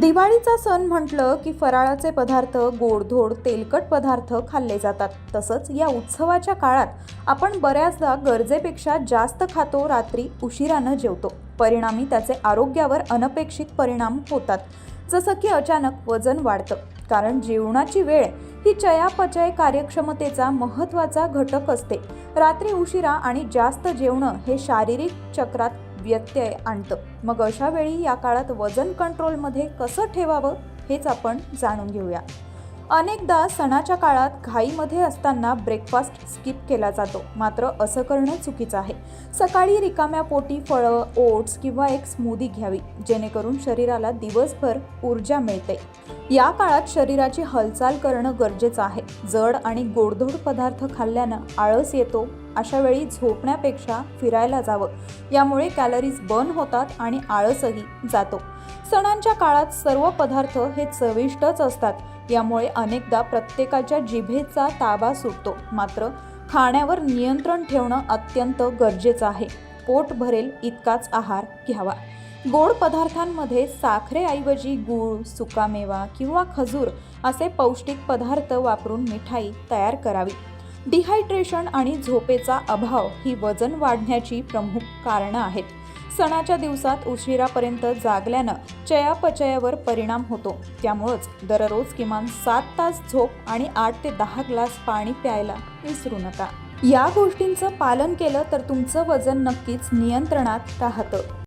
दिवाळीचा सण म्हटलं की फराळाचे पदार्थ गोडधोड तेलकट पदार्थ खाल्ले जातात. तसंच या उत्सवाच्या काळात आपण बऱ्याचदा गरजेपेक्षा जास्त खातो रात्री उशिरानं जेवतो. परिणामी त्याचे आरोग्यावर अनपेक्षित परिणाम होतात. जसं की अचानक वजन वाढतं. कारण जेवणाची वेळ ही चयापचय कार्यक्षमतेचा महत्त्वाचा घटक असते. रात्री उशिरा आणि जास्त जेवणं हे शारीरिक चक्रात व्यत्यय आणतं. मग अशा वेळी या काळात वजन कंट्रोलमध्ये कसं ठेवावं हेच आपण जाणून घेऊया. अनेकदा सणाच्या काळात घाईमध्ये असताना ब्रेकफास्ट स्किप केला जातो. मात्र असं करणं चुकीचं आहे. सकाळी रिकाम्या पोटी फळं ओट्स किंवा एक स्मूदी घ्यावी जेणेकरून शरीराला दिवसभर ऊर्जा मिळते. या काळात शरीराची हालचाल करणं गरजेचं आहे. जड आणि गोडधोड पदार्थ खाल्ल्यानं आळस येतो अशा वेळी झोपण्यापेक्षा फिरायला जावं. यामुळे कॅलरीज बर्न होतात आणि आळसही जातो. सणांच्या काळात सर्व पदार्थ हे चविष्टच असतात. यामुळे अनेकदा प्रत्येकाच्या जिभेचा ताबा सुटतो. मात्र खाण्यावर नियंत्रण ठेवणं अत्यंत गरजेचं आहे. पोट भरेल इतकाच आहार घ्यावा. गोड पदार्थांमध्ये साखरेऐवजी गूळ सुकामेवा किंवा खजूर असे पौष्टिक पदार्थ वापरून मिठाई तयार करावी. डिहायड्रेशन आणि झोपेचा अभाव ही वजन वाढण्याची प्रमुख कारणं आहेत. सणाच्या दिवसात उशिरापर्यंत जागल्यानं चयापचयावर परिणाम होतो. त्यामुळंच दररोज किमान सात तास झोप आणि आठ ते दहा ग्लास पाणी प्यायला विसरू नका. या गोष्टींचं पालन केलं तर तुमचं वजन नक्कीच नियंत्रणात राहतं.